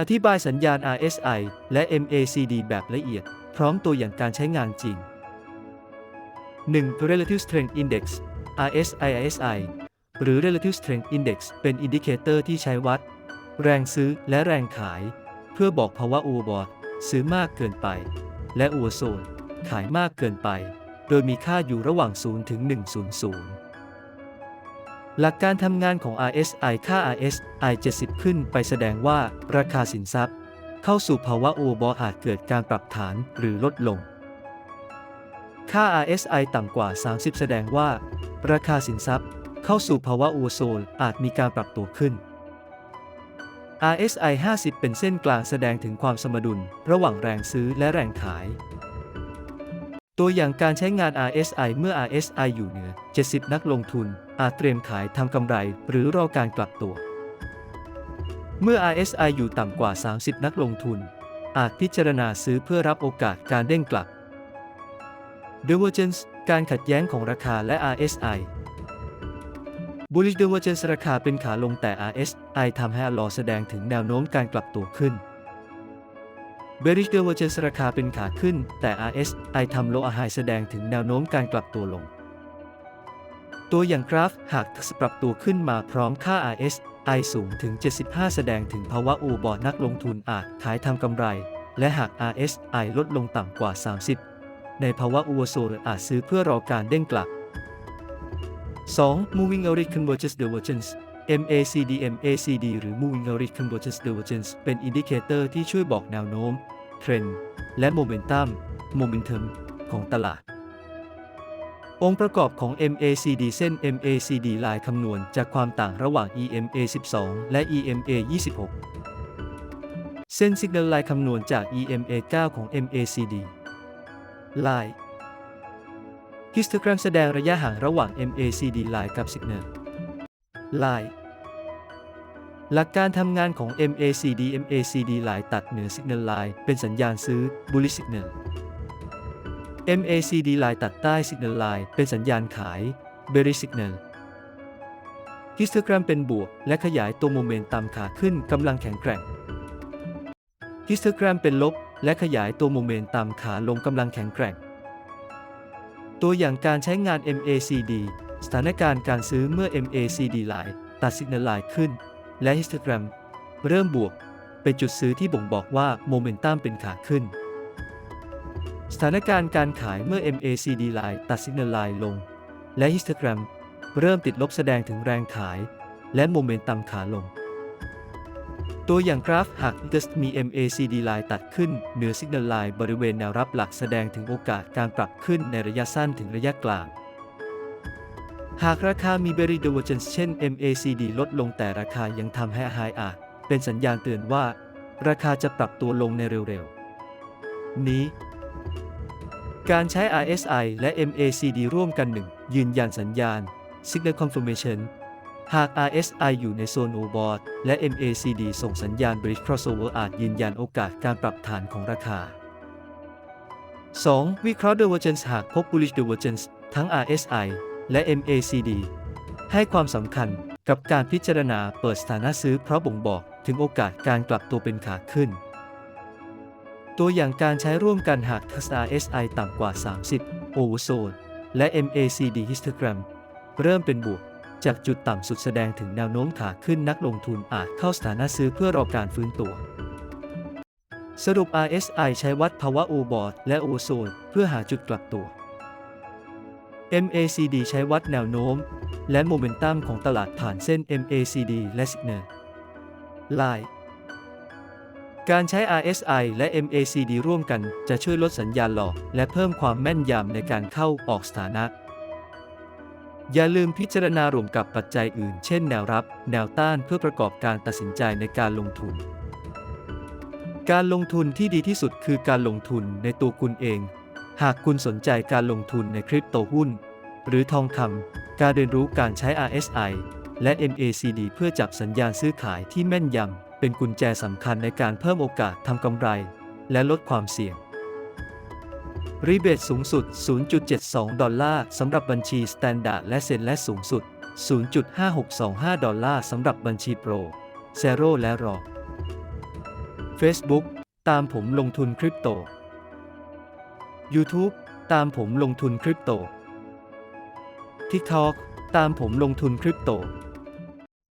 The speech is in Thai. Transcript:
อธิบายสัญญาณ RSI และ MACD แบบละเอียด พร้อมตัวอย่างการใช้งานจริง 1. Relative Strength Index RSI RSI หรือ Relative Strength Index เป็นอินดิเคเตอร์ที่ใช้วัด แรงซื้อและแรงขาย เพื่อบอกภาวะอเวบอซื้อมากเกินไป และอเวโซน ขายมากเกินไป โดยมีค่าอยู่ระหว่าง 0 ถึง 100 หลักการทำงานของ RSI ค่า RSI 70 ขึ้นไปแสดงว่า ราคาสินทรัพย์ เข้าสู่ภาวะโอบออาจเกิดการปรับฐานหรือลดลง ค่า RSI ต่ำกว่า 30 แสดงว่า ราคาสินทรัพย์ เข้าสู่ภาวะโอโซนอาจมีการปรับตัวขึ้น RSI 50 เป็นเส้นกลางแสดงถึงความสมดุล ระหว่างแรงซื้อและแรงขาย ตัวอย่างการใช้งาน RSI เมื่อ RSI อยู่เหนือ 70 นักลงทุน อาจเตรียมขายทำกำไร หรือรอการกลับตัว เมื่อ RSI อยู่ต่ำกว่า 30 นักลงทุน อาจพิจารณาซื้อเพื่อรับโอกาสการเด้งกลับ Divergence การขัดแย้งของราคาและ RSI Bullish Divergence ราคาเป็นขาลงแต่ RSI ทำให้ลอแสดงถึงแนวโน้มการกลับตัวขึ้น Bearish Divergence ราคาเป็นขาขึ้น แต่ RSI ทำ Low High แสดงถึงแนวโน้มการกลับตัวลง ตัวอย่างกราฟหากปรับตัวขึ้นมาพร้อมค่า RSI สูงถึง 75 แสดงถึงภาวะโอบอนักลงทุนอาจขายทำกำไร และหาก RSI ลดลงต่ำกว่า 30 ในภาวะอุวโซนอาจซื้อเพื่อรอการเด้งกลับ 2. Moving Average Convergence Divergence MACD MACD หรือ Moving Average Convergence Divergence เป็นอินดิเคเตอร์ที่ช่วยบอกแนวโน้ม เทรนด์และโมเมนตัมโมเมนตัมของตลาด องค์ประกอบของ MACD เส้น MACD ลายคำนวณจากความต่างระหว่าง EMA 12 และ EMA 26 เส้น Signal ลายคำนวณจาก EMA 9 ของ MACD ลายฮิสโตแกรมแสดงระยะห่างระหว่าง MACD ลายกับ Signal ลาย หลักการทำงานของ MACD MACD ลายตัดเหนือ Signal ลายเป็นสัญญาณซื้อ Bullish Signal MACD ลายตัดใต้ Signal ลายเป็นสัญญาณขาย Bearish Signal ฮิสโตแกรมเป็นบวก และขยายตัวโมเมนตัมขาขึ้นกำลังแข็งแกร่งฮิสโตแกรมเป็นลบ และขยายตัวโมเมนตัมขาลงกำลังแข็งแกร่ง ตัวอย่างการใช้งาน MACD สถานการณ์การซื้อเมื่อ MACD ลายตัด Signal ลายขึ้น และฮิสโตแกรมเริ่มบวก เป็นจุดซื้อที่บ่งบอกว่าโมเมนตัมเป็นขาขึ้น สถานการณ์การขายเมื่อ MACD ลายตัด Signal ลายลง และฮิสโตแกรมเริ่มติดลบแสดงถึงแรงขาย และโมเมนตัมขาลง ตัวอย่างกราฟหากดัสมี MACD ลายตัดขึ้นเหนือ Signal ลายบริเวณแนวรับหลักแสดงถึงโอกาสการปรับขึ้นในระยะสั้นถึงระยะกลาง หากราคามี Bearish Divergence เช่น MACD ลดลงแต่ราคายังทำให้ High อาจเป็นสัญญาณเตือนว่า ราคาจะปรับตัวลงในเร็วๆ นี้ การใช้ RSI และ MACD ร่วมกันหนึ่งยืนยันสัญญาณ Signal Confirmation หาก RSI อยู่ในโซน Overbought และ MACD ส่งสัญญาณ Bearish Crossover อาจยืนยันโอกาสการปรับฐานของราคา 2. วิเคราะห์ Divergence หากพบ Bullish Divergence ทั้ง RSI และ MACD ให้ความสำคัญกับการพิจารณาเปิดสถานะซื้อเพราะบ่งบอกถึงโอกาสการกลับตัวเป็นขาขึ้น ตัวอย่างการใช้ร่วมกันหาก RSI ต่ำกว่า 30 Oversold และ MACD Histogram เริ่มเป็นบวก จากจุดต่ำสุดแสดงถึงแนวโน้มขาขึ้นนักลงทุนอาจเข้าสถานะซื้อเพื่อรอการฟื้นตัว สรุป RSI ใช้วัดภาวะโอบอทและโอโซนเพื่อหาจุดกลับตัว MACD ใช้วัดแนวโน้ม และโมเมนตัมของตลาดผ่านเส้น MACD และ Signal Line การใช้ RSI และ MACD ร่วมกันจะช่วยลดสัญญาณหลอก และเพิ่มความแม่นยำในการเข้าออกสถานะ อย่าลืมพิจารณารวมกับปัจจัยอื่น เช่นแนวรับ แนวต้านเพื่อประกอบการตัดสินใจในการลงทุน การลงทุนที่ดีที่สุดคือการลงทุนในตัวคุณเอง หากคุณสนใจการลงทุนในคริปโตหุ้น หรือทองคำการเรียนรู้การใช้ RSI และ MACD เพื่อจับสัญญาณซื้อขายที่แม่นยำเป็นกุญแจสำคัญในการเพิ่มโอกาสทำกำไร และลดความเสี่ยงรีเบทสูงสุด 0.72 ดอลลาร์สำหรับบัญชี Standard และเซ็นและสูงสุด 0.5625 ดอลลาร์สำหรับบัญชีโปรเซโรและรอ Facebook ตามผมลงทุนคริปโต YouTube ตามผมลงทุนคริปโต TikTok ตามผมลงทุนคริปโต